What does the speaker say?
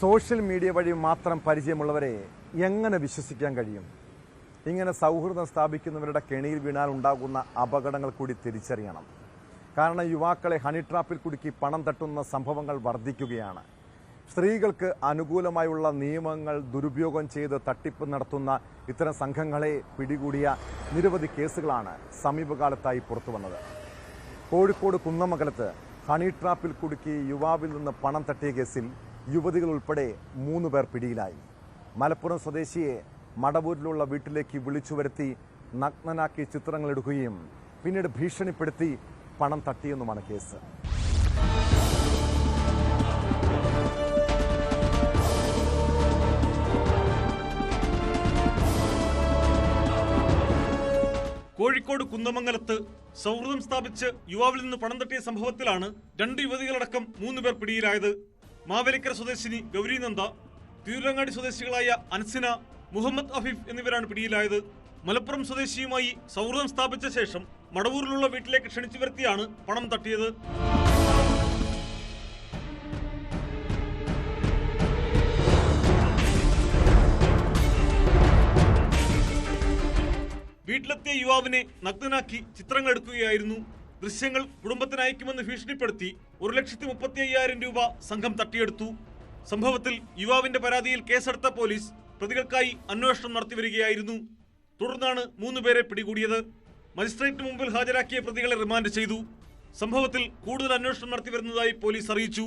Social media വഴി മാത്രം പരിചയമുള്ളവരെ എങ്ങനെ വിശ്വസിക്കാൻ കഴിയും? ഇങ്ങനെ സൗഹൃദം സ്ഥാപിക്കുന്നവരുടെ കെണിയിൽ വീണാൽ ഉണ്ടാകുന്ന അപകടങ്ങൾ കൂടി തിരിച്ചറിയണം. കാരണം യുവാക്കളെ ഹണി ട്രാപ്പിൽ കുടുക്കി പണം തട്ടുന്ന സംഭവങ്ങൾ വർദ്ധിക്കുകയാണ്. സ്ത്രീകൾക്ക് അനുകൂലമായുള്ള നിയമങ്ങൾ ദുരുപയോഗം ചെയ്ത് തട്ടിപ്പ് നടത്തുന്ന ഇത്തരം സംഘങ്ങളെ പിടികൂടിയ നിരവധി കേസുകളാണ് സമീപകാലത്തായി പുറത്തുവന്നത് കോഴിക്കോട് കുന്നമംഗലത്ത് ഹണി ട്രാപ്പിൽ കുടുക്കി യുവാവിൽ നിന്ന് പണം തട്ടിയ കേസിൽ യുവതികൾ ഉൾപ്പെടെ മൂന്ന് പേർ പിടിയിലായി. മലപ്പുറം സ്വദേശിയെ മടവൂരിലുള്ള വീട്ടിലേക്ക് വിളിച്ചു വരുത്തി നഗ്നനാക്കി ചിത്രങ്ങൾ എടുക്കുകയും പിന്നീട് ഭീഷണിപ്പെടുത്തി പണം തട്ടിയെന്നുമാണ് കേസ്. കോഴിക്കോട് കുന്ദമംഗലത്ത് സൗഹൃദം സ്ഥാപിച്ച് യുവാവിൽ നിന്ന് പണം തട്ടിയ സംഭവത്തിലാണ് രണ്ട് യുവതികളടക്കം മൂന്ന് പേർ പിടിയിലായത്. മാവേലിക്കര സ്വദേശിനി ഗൗരി ഗൗരീനന്ദ തിരൂരങ്ങാടി സ്വദേശികളായ അൻസിന മുഹമ്മദ് അഫീഫ് എന്നിവരാണ് പിടിയിലായത്. മലപ്പുറം സ്വദേശിയുമായി സൗഹൃദം സ്ഥാപിച്ച ശേഷം മടവൂരിലുള്ള വീട്ടിലേക്ക് ക്ഷണിച്ചു വരുത്തിയാണ് പണം തട്ടിയത്. വീട്ടിലെത്തിയ യുവാവിനെ നഗ്നനാക്കി ചിത്രങ്ങൾ എടുക്കുകയായിരുന്നു. ദൃശ്യങ്ങൾ കുടുംബത്തിന് അയക്കുമെന്ന് ഭീഷണിപ്പെടുത്തി ഒരു ലക്ഷത്തി മുപ്പത്തി അയ്യായിരം രൂപ സംഘം തട്ടിയെടുത്തു. സംഭവത്തിൽ യുവാവിന്റെ പരാതിയിൽ കേസെടുത്ത പോലീസ് പ്രതികൾക്കായി അന്വേഷണം നടത്തി വരികയായിരുന്നു. തുടർന്നാണ് മൂന്നുപേരെ പിടികൂടിയത്. മജിസ്ട്രേറ്റിന് മുമ്പിൽ ഹാജരാക്കിയ പ്രതികളെ റിമാൻഡ് ചെയ്തു. സംഭവത്തിൽ കൂടുതൽ അന്വേഷണം നടത്തി വരുന്നതായി പോലീസ് അറിയിച്ചു.